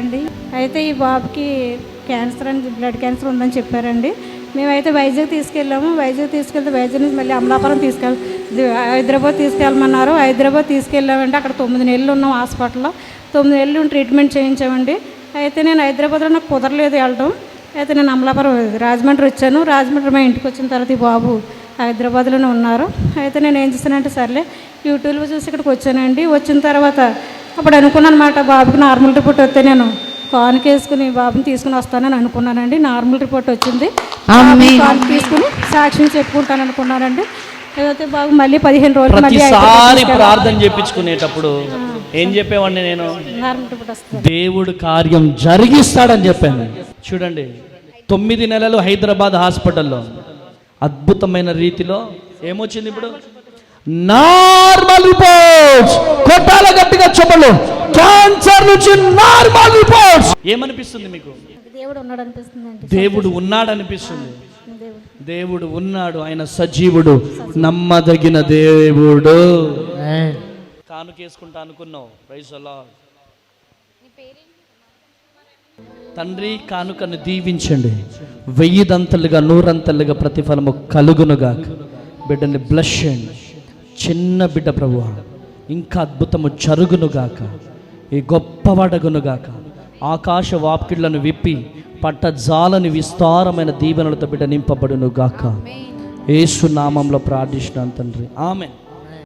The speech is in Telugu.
అండి అయితే ఈ బాబుకి క్యాన్సర్ అని బ్లడ్ క్యాన్సర్ ఉందని చెప్పారండి. మేమైతే వైజాగ్ తీసుకెళ్ళాము. వైజాగ్ తీసుకెళ్తే వైజాగ్ నుంచి మళ్ళీ అమలాపురం తీసుకెళ్ హైదరాబాద్ తీసుకెళ్ళమన్నారు. హైదరాబాద్ తీసుకెళ్ళామంటే అక్కడ తొమ్మిది నెలలు ఉన్నాం హాస్పిటల్లో. తొమ్మిది నెలలు ట్రీట్మెంట్ చేయించామండి. అయితే నేను హైదరాబాద్లో నాకు కుదరలేదు వెళ్ళడం. అయితే నేను అమలాపురం రాజమండ్రి వచ్చాను. రాజమండ్రి మా ఇంటికి వచ్చిన తర్వాత ఈ బాబు హైదరాబాద్లోనే ఉన్నారు. అయితే నేను ఏం చేశానంటే సర్లే యూట్యూబ్లో చూసి ఇక్కడికి వచ్చానండి. వచ్చిన తర్వాత అప్పుడు అనుకున్నాను అనమాట బాబుకి నార్మల్ రిపోర్ట్ వస్తే నేను కానుక వేసుకుని బాబుని తీసుకుని వస్తానని అనుకున్నానండి. నార్మల్ రిపోర్ట్ వచ్చింది. కానుక తీసుకుని సాక్ష్యం చెప్పుకుంటాను అనుకున్నానండి. అయితే బాబు మళ్ళీ పదిహేను రోజులు ప్రతిసారి. ప్రార్థన చేపించుకునేటప్పుడు ఏం చెప్పేవాడిని నేను? దేవుడు కార్యం జరిగిస్తాడని చెప్పాను. చూడండి తొమ్మిది నెలలు హైదరాబాద్ హాస్పిటల్లో. అద్భుతమైన రీతిలో ఏమొచ్చింది ఇప్పుడు? నార్మల్ రిపోర్ట్స్ చెప్పలు క్యాన్సర్ నుంచి నార్మల్ రిపోర్ట్స్ ఏమనిపిస్తుంది మీకు? దేవుడు ఉన్నాడు అనిపిస్తుందండి దేవుడు ఉన్నాడనిపిస్తుంది. దేవుడు. దేవుడు ఉన్నాడు ఆయన సజీవుడు నమ్మదగిన దేవుడు. కానుకేసుకుంటా అనుకున్నావు. ప్రైజ్ అలా తండ్రి కానుకను దీవించండి. వెయ్యిదంతలుగా నూరంతలుగా ప్రతిఫలము కలుగునుగా బిడ్డని బ్లష్ చేయండి. చిన్న బిడ్డ ప్రభు ఇంకా అద్భుతము జరుగునుగాక ఈ గొప్పవాడగునుగాక ఆకాశ వాప్కిళ్ళను విప్పి పట్టజాలని విస్తారమైన దీవెనలతో బిడ్డ నింపబడునుగాక యేసు నామంలో ప్రార్థిస్తున్నాను తండ్రి. ఆమె